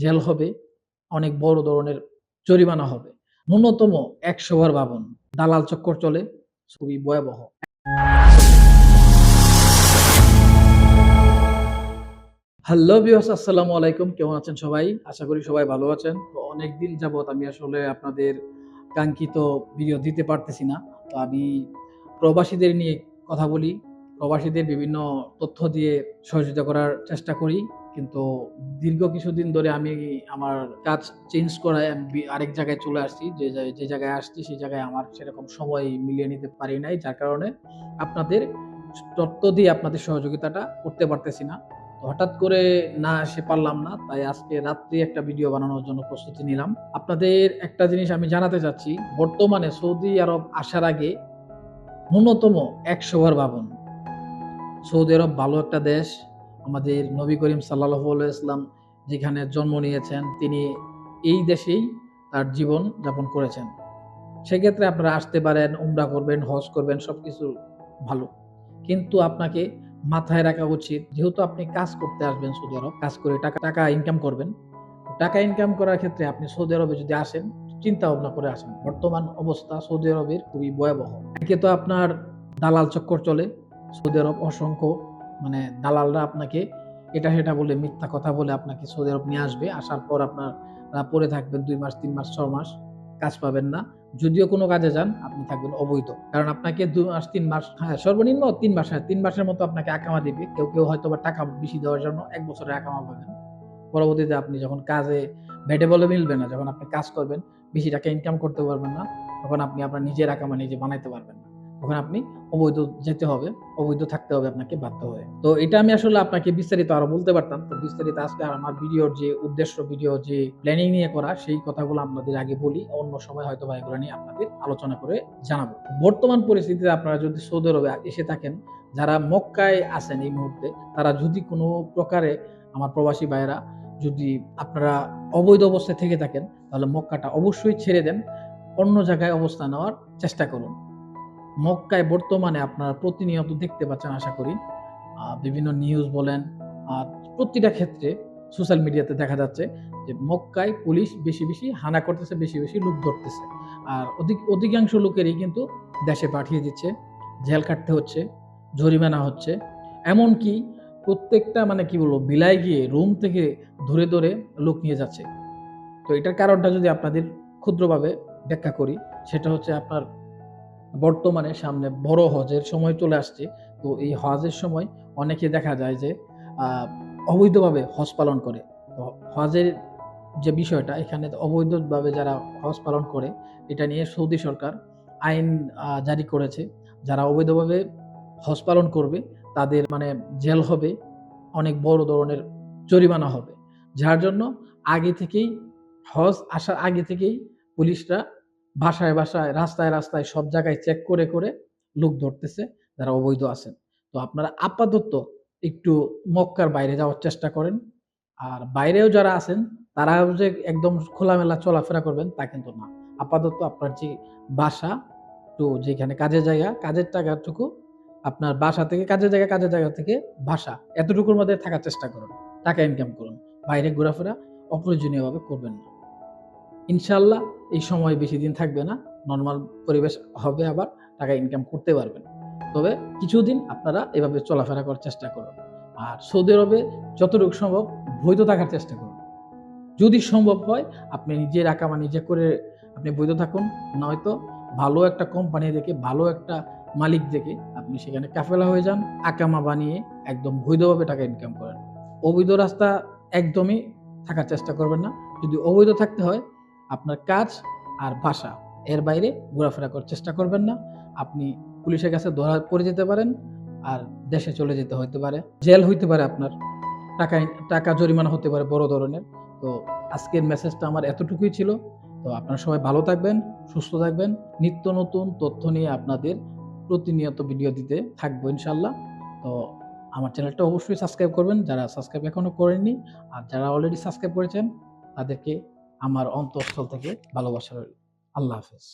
Jail হবে, অনেক বড় ধরনের জরিমানা হবে। ন্যূনতম ১০০ বার ভাবুন। দালাল চক্কর চলে, খুবই ভয়াবহ। হ্যালো ভিউয়ার্স আসসালামু আলাইকুম। কেমন আছেন সবাই? আশা করি সবাই ভালো আছেন। তো অনেক দিন যাবৎ আমি আসলে আপনাদের কাঙ্ক্ষিত ভিডিও দিতে পারতেছি না। তো আমি প্রবাসীদের নিয়ে কথা বলি। প্রবাসীদের বিভিন্ন তথ্য দিয়ে সহযোগিতা করার চেষ্টা করি। কিন্তু দীর্ঘ কিছুদিন ধরে আমি আমার কাজ চেঞ্জ করায় আমি আরেক জায়গায় চলে আসছি। যে যে জায়গায় আসছি সেই জায়গায় আমার সেরকম সময় মিলিয়ে নিতে পারি নাই। যার কারণে আপনাদের তথ্য দিয়ে আপনাদের সহযোগিতাটা করতে পারতেছি না। হঠাৎ করে না এসে পারলাম না। তাই আজকে রাত্রে একটা ভিডিও বানানোর জন্য প্রস্তুতি নিলাম। আপনাদের একটা জিনিস আমি জানাতে চাচ্ছি, বর্তমানে সৌদি আরব আসার আগে ন্যূনতম ১০০ বার ভাবুন। সৌদি আরব ভালো একটা দেশ। আমাদের নবী করিম সাল্লাল্লাহু আলাইহি ওয়াসাল্লাম যেখানে জন্ম নিয়েছেন, তিনি এই দেশেই তার জীবন যাপন করেছেন। সেক্ষেত্রে আপনারা আসতে পারেন, উমরা করবেন, হজ করবেন সবকিছু ভালো। কিন্তু আপনাকে মাথায় রাখা উচিত যেহেতু আপনি কাজ করতে আসবেন সৌদি আরব, কাজ করে টাকা টাকা ইনকাম করবেন। টাকা ইনকাম করার ক্ষেত্রে আপনি সৌদি আরবে যদি আসেন, চিন্তা ভাবনা করে আসেন। বর্তমান অবস্থা সৌদি আরবের খুবই ভয়াবহ। একে তো আপনার দালাল চক্কর চলে। সৌদি আরব অসংখ্য মানে দালালরা আপনাকে এটা সেটা বলে মিথ্যা কথা বলে আপনাকে সৌদি আরব নিয়ে আসবে। আসার পর আপনারা পড়ে থাকবেন দুই মাস, তিন মাস, ছ মাস। কাজ পাবেন না। যদিও কোনো কাজে যান, আপনি থাকবেন অবৈধ। কারণ আপনাকে ২ মাস, তিন মাস হ্যাঁ, সর্বনিম্ন তিন মাস হ্যাঁ, ৩ মাসের মতো আপনাকে আকামা দিবে। কেউ, কেউ হয়তো বা টাকা বেশি দেওয়ার জন্য এক বছরের আকামা পাবেন। পরবর্তীতে আপনি যখন কাজে ভেটে বলে মিলবে না, যখন আপনি কাজ করবেন, বেশি টাকা ইনকাম করতে পারবেন না, তখন আপনি আপনার নিজের আকামা নিজে বানাইতে পারবেন না। তখন আপনি অবৈধ যেতে হবে, অবৈধ থাকতে হবে আপনাকে বাধ্য হয়ে। তো এটা আমি আসলে আপনাকে বিস্তারিত আরও বলতে পারতাম। তো বিস্তারিত আজকে আমার ভিডিওর যে উদ্দেশ্য, ভিডিও যে প্ল্যানিং নিয়ে করা, সেই কথাগুলো আপনাদের আগে বলি। অন্য সময় হয়তো বা এগুলো নিয়ে আপনাদের আলোচনা করে জানাব। বর্তমান পরিস্থিতিতে আপনারা যদি সৌদি আরবে এসে থাকেন, যারা মক্কায় আছেন এই মুহূর্তে, তারা যদি কোনো প্রকারে আমার প্রবাসী ভাইয়েরা যদি আপনারা অবৈধ অবস্থায় থেকে থাকেন, তাহলে মক্কাটা অবশ্যই ছেড়ে দেন। অন্য জায়গায় অবস্থান নেওয়ার চেষ্টা করুন। মক্কায় বর্তমানে আপনারা প্রতিনিয়ত দেখতে পাচ্ছেন আশা করি। বিভিন্ন নিউজ বলেন, আ প্রতিটা ক্ষেত্রে সোশ্যাল মিডিয়াতে দেখা যাচ্ছে যে মক্কায় পুলিশ বেশি, বেশি হানা করতেছে, বেশি, বেশি লোক ধরতেছে। আর অধিক অধিকাংশ লোকেরই কিন্তু দেশে পাঠিয়ে দিচ্ছে, জেল কাটতে হচ্ছে, জরিমানা হচ্ছে। এমনকি প্রত্যেকটা মানে কি বলব বিলায় গিয়ে রুম থেকে ধরে, ধরে লোক নিয়ে যাচ্ছে। তো এটার কারণটা যদি আপনাদের ক্ষুদ্রভাবে ব্যাখ্যা করি, সেটা হচ্ছে আপনার বর্তমানে সামনে বড় হজের সময় চলে আসছে। তো এই হজের সময় অনেকে দেখা যায় যে অবৈধভাবে হজ পালন করে। তো হজের যে বিষয়টা এখানে অবৈধভাবে যারা হজ পালন করে, এটা নিয়ে সৌদি সরকার আইন জারি করেছে। যারা অবৈধভাবে হজ পালন করবে, তাদের মানে জেল হবে, অনেক বড় ধরনের জরিমানা হবে। যার জন্য আগে থেকেই হজ আসার আগে থেকেই পুলিশরা বাসায়, বাসায়, রাস্তায়, রাস্তায় সব জায়গায় চেক করে, করে লোক ধরতেছে যারা অবৈধ আছেন। তো আপনারা আপাতত একটু মক্কার বাইরে যাওয়ার চেষ্টা করেন। আর বাইরেও যারা আছেন তারাও যে একদম খোলামেলা চলাফেরা করবেন তা কিন্তু না। আপাতত আপনার যে বাসা তো যেখানে কাজের জায়গা, কাজের টাকাটুকু আপনার বাসা থেকে কাজের জায়গা, কাজের জায়গা থেকে বাসা এতটুকুর মধ্যে থাকার চেষ্টা করুন। টাকা ইনকাম করুন। বাইরে ঘোরাফেরা অপ্রয়োজনীয়ভাবে করবেন না। ইনশাআল্লাহ এই সময় বেশি দিন থাকবে না। নর্মাল পরিবেশ হবে আবার টাকা ইনকাম করতে পারবেন। তবে কিছুদিন আপনারা এভাবে চলাফেরা করার চেষ্টা করুন। আর সৌদি আরবে যতটুকু সম্ভব বৈধ থাকার চেষ্টা করুন। যদি সম্ভব হয় আপনি নিজের আকামা নিজে করে আপনি বৈধ থাকুন। নয়তো ভালো একটা কোম্পানি দেখে, ভালো একটা মালিক দেখে আপনি সেখানে কাফেলা হয়ে যান। আকামা বানিয়ে একদম বৈধভাবে টাকা ইনকাম করেন। অবৈধ রাস্তা একদমই থাকার চেষ্টা করবেন না। যদি অবৈধ থাকতে হয় আপনার কাজ আর বাসা এর বাইরে ঘোরাফেরা করার চেষ্টা করবেন না। আপনি পুলিশের কাছে ধরা পড়ে যেতে পারেন আর দেশে চলে যেতে হইতে পারে। জেল হইতে পারে আপনার। টাকা টাকা জরিমানা হতে পারে বড় ধরনের। তো আজকের মেসেজটা আমার এতটুকুই ছিল। তো আপনারা সবাই ভালো থাকবেন, সুস্থ থাকবেন। নিত্য নতুন তথ্য নিয়ে আপনাদের প্রতিনিয়ত ভিডিও দিতে থাকব ইনশাল্লাহ তো আমার চ্যানেলটা অবশ্যই সাবস্ক্রাইব করবেন যারা সাবস্ক্রাইব এখনও করেননি। আর যারা অলরেডি সাবস্ক্রাইব করেছেন তাদেরকে আমার অন্তঃস্থল থেকে ভালোবাসা রইল। আল্লাহ হাফেজ।